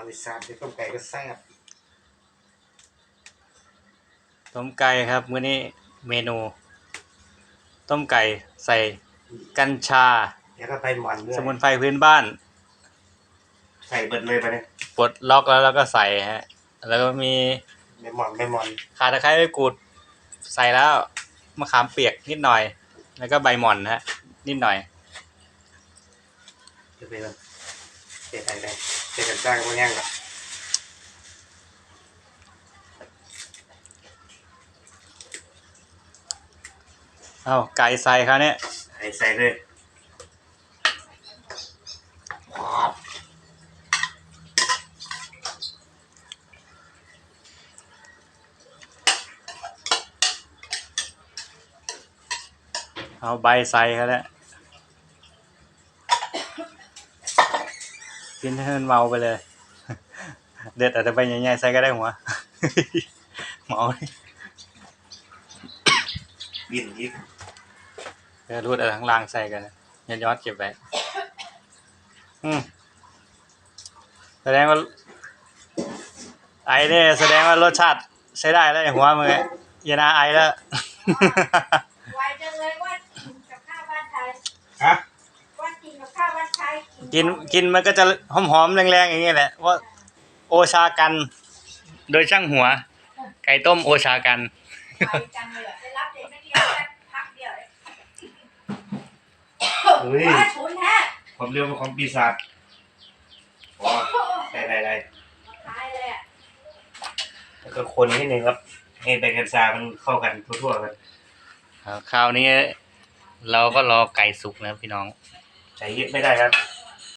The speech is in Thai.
มันอีสานที่ต้มไก่ก็แซ่บต้มไก่ครับมื้อนี้เมนู ต้มไก่ใส่กัญชา แล้วก็ไปหมันด้วยสมุนไพรพื้นบ้านใส่เบิดเลยไปเนี่ยปลดล็อกแล้วแล้วก็ใส่ฮะ แล้วก็มีไม่หมอนไม่หมอนข่าตะไคร้ใบกูด ใส่แล้วมะขามเปียกนิดหน่อย แล้วก็ใบหม่อนฮะ นิดหน่อยจะไปเลยเตะไทยได้ เตะกันจ้างก็ย่างละเอาไก่ใส่ครับเนี่ยใส่ใส่เลยว้าวเอาใบใส่ครับเนี่ย กินให้มันเมาไปเลย เด็ดอาจจะใบใหญ่ๆใส่ก็ได้หัวเมาดิบินอีกเดี๋ยวรูดอะไรทั้งล่างใส่กันนะอย่าย้อนเก็บไว้อืมแสดงว่า ไอเนี่ยแสดงว่ารสชาติใช้ได้แล้วไอ้หัวมืออยานาไอแล้ว ไวจังเลยว่ากินกับข้าวบ้านไทย ฮะ ว่ากินกับข้าวบ้านไทย กินกินมันก็จะหอมๆแรงๆอย่างนี้แหละว่าโอชากัน โดยช่างหัว ไก่ต้มโอชากันไวจังเลยอะไปรับเด็กนักเรียนแค่พักเดียวเองเฮ้ยว่าฉุนแท้ความเร็วของปีศาจว้าวได้ได้ได้ตายเลยอะแล้วก็คนนิดนึงครับ ให้ใบกัญชามันเข้ากันทั่วๆกันคราวนี้เราก็รอไก่สุกนะครับพี่น้องใส่เยอะไม่ได้ครับ